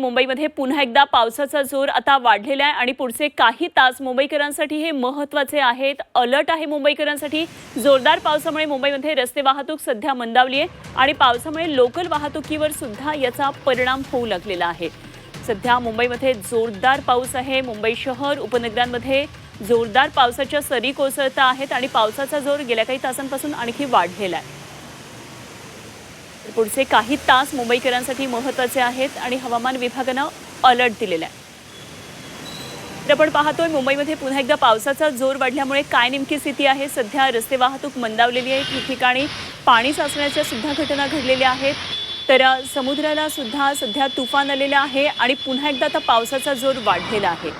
मुंबईमध्ये पुन्हा एकदा पावसाचा जोर आता वाढलेला आहे आणि पुढचे काही तास मुंबईकरांसाठी हे महत्त्वाचे आहेत. अलर्ट आहे मुंबईकरांसाठी. जोरदार पावसामुळे मुंबईमध्ये रस्ते वाहतूक सध्या मंदावली आहे आणि पावसामुळे लोकल वाहतुकीवर सुद्धा याचा परिणाम होऊ लागलेला आहे. सध्या मुंबईमध्ये जोरदार पाऊस आहे. मुंबई शहर उपनगरांमध्ये जोरदार पावसाच्या सरी कोसळत आहेत आणि पावसाचा जोर गेल्या काही तासांपासून आणखी वाढलेला आहे. पुढचे काही तास मुंबईकरांसाठी महत्त्वाचे आहेत आणि हवामान विभागानं अलर्ट दिलेला आहे. तर आपण पाहतोय मुंबईमध्ये पुन्हा एकदा पावसाचा जोर वाढल्यामुळे काय नेमकी स्थिती आहे? सध्या रस्ते वाहतूक मंदावलेली आहे. ठिकठिकाणी पाणी साचण्याच्या सुद्धा घटना घडलेल्या आहेत. तर समुद्राला सुद्धा सध्या तुफान आलेलं आहे आणि पुन्हा एकदा आता पावसाचा जोर वाढलेला आहे.